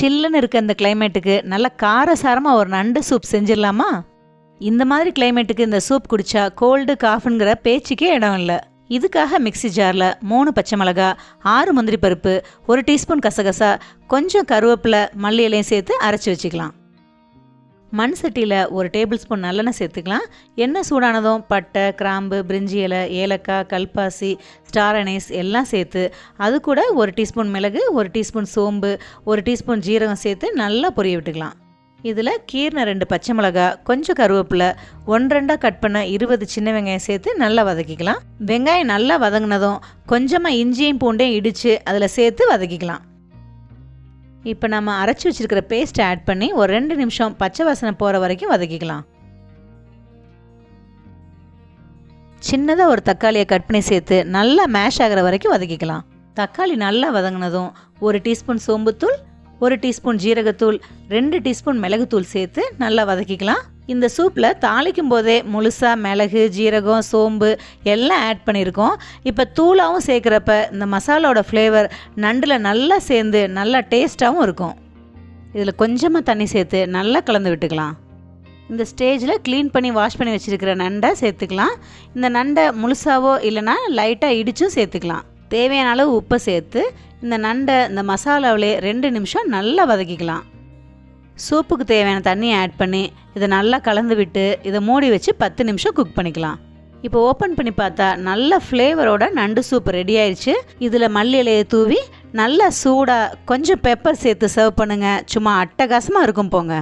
சில்லுன்னு இருக்க இந்த கிளைமேட்டுக்கு நல்ல காரசாரமாக ஒரு நண்டு சூப் செஞ்சிடலாமா? இந்த மாதிரி கிளைமேட்டுக்கு இந்த சூப் குடிச்சா கோல்டு காஃபுங்கிற பேச்சுக்கே இடம் இல்லை. இதுக்காக மிக்ஸி ஜாரில் மூணு பச்சை மிளகா ஆறு முந்திரி பருப்பு ஒரு டீஸ்பூன் கசகசா கொஞ்சம் கருவேப்பிலை மல்லி இலையும் சேர்த்து அரைச்சி வச்சுக்கலாம். மண் சட்டியில் ஒரு டேபிள் ஸ்பூன் நல்லெண்ணெய் சேர்த்துக்கலாம். எண்ணெய் சூடானதும் பட்டை கிராம்பு பிரிஞ்சி இலை ஏலக்காய் கல்பாசி ஸ்டார் அனைஸ் எல்லாம் சேர்த்து அது கூட ஒரு டீஸ்பூன் மிளகு ஒரு டீஸ்பூன் சோம்பு ஒரு டீஸ்பூன் ஜீரகம் சேர்த்து நல்லா பொரிய விட்டுக்கலாம். இதில் கீர்ன ரெண்டு பச்சை மிளகா கொஞ்சம் கருவேப்பிலை ஒன்றெண்டாக கட் பண்ண இருபது சின்ன வெங்காயம் சேர்த்து நல்லா வதக்கிக்கலாம். வெங்காயம் நல்லா வதங்கினதும் கொஞ்சமாக இஞ்சியும் பூண்டையும் இடித்து அதில் சேர்த்து வதக்கிக்கலாம். இப்போ நம்ம அரைச்சி வச்சிருக்கிற பேஸ்ட்டை ஆட் பண்ணி ஒரு ரெண்டு நிமிஷம் பச்சை வாசனை போகிற வரைக்கும் வதக்கிக்கலாம். சின்னதாக ஒரு தக்காளியை கட் பண்ணி சேர்த்து நல்லா மேஷ் ஆகிற வரைக்கும் வதக்கிக்கலாம். தக்காளி நல்லா வதங்கினதும் ஒரு டீஸ்பூன் சோம்புத்தூள் ஒரு டீஸ்பூன் ஜீரகத்தூள் ரெண்டு டீஸ்பூன் மிளகுத்தூள் சேர்த்து நல்லா வதக்கிக்கலாம். இந்த சூப்பில் தாளிக்கும் போதே முழுசாக மிளகு ஜீரகம் சோம்பு எல்லாம் ஆட் பண்ணியிருக்கோம் இப்போ தூளாகவும் சேர்க்குறப்ப இந்த மசாலாவோட ஃப்ளேவர் நண்டில் நல்லா சேர்ந்து நல்லா டேஸ்ட்டாகவும் இருக்கும். இதில் கொஞ்சமாக தண்ணி சேர்த்து நல்லா கலந்து விட்டுக்கலாம். இந்த ஸ்டேஜில் க்ளீன் பண்ணி வாஷ் பண்ணி வச்சுருக்கிற நண்டை சேர்த்துக்கலாம். இந்த நண்டை முழுசாவோ இல்லைனா லைட்டாக இடித்தும் சேர்த்துக்கலாம். தேவையான அளவு உப்பை சேர்த்து இந்த நண்டை இந்த மசாலாவிலே ரெண்டு நிமிஷம் நல்லா வதக்கிக்கலாம். சூப்புக்கு தேவையான தண்ணியை ஆட் பண்ணி இதை நல்லா கலந்து விட்டு இதை மூடி வச்சு பத்து நிமிஷம் குக் பண்ணிக்கலாம். இப்போ ஓப்பன் பண்ணி பார்த்தா நல்ல ஃப்ளேவரோட நண்டு சூப் ரெடி ஆயிடுச்சு இதில் மல்லி இலையை தூவி நல்லா சூடாக கொஞ்சம் பெப்பர் சேர்த்து சர்வ் பண்ணுங்கள் சும்மா அட்டகாசமாக இருக்கும் போங்க.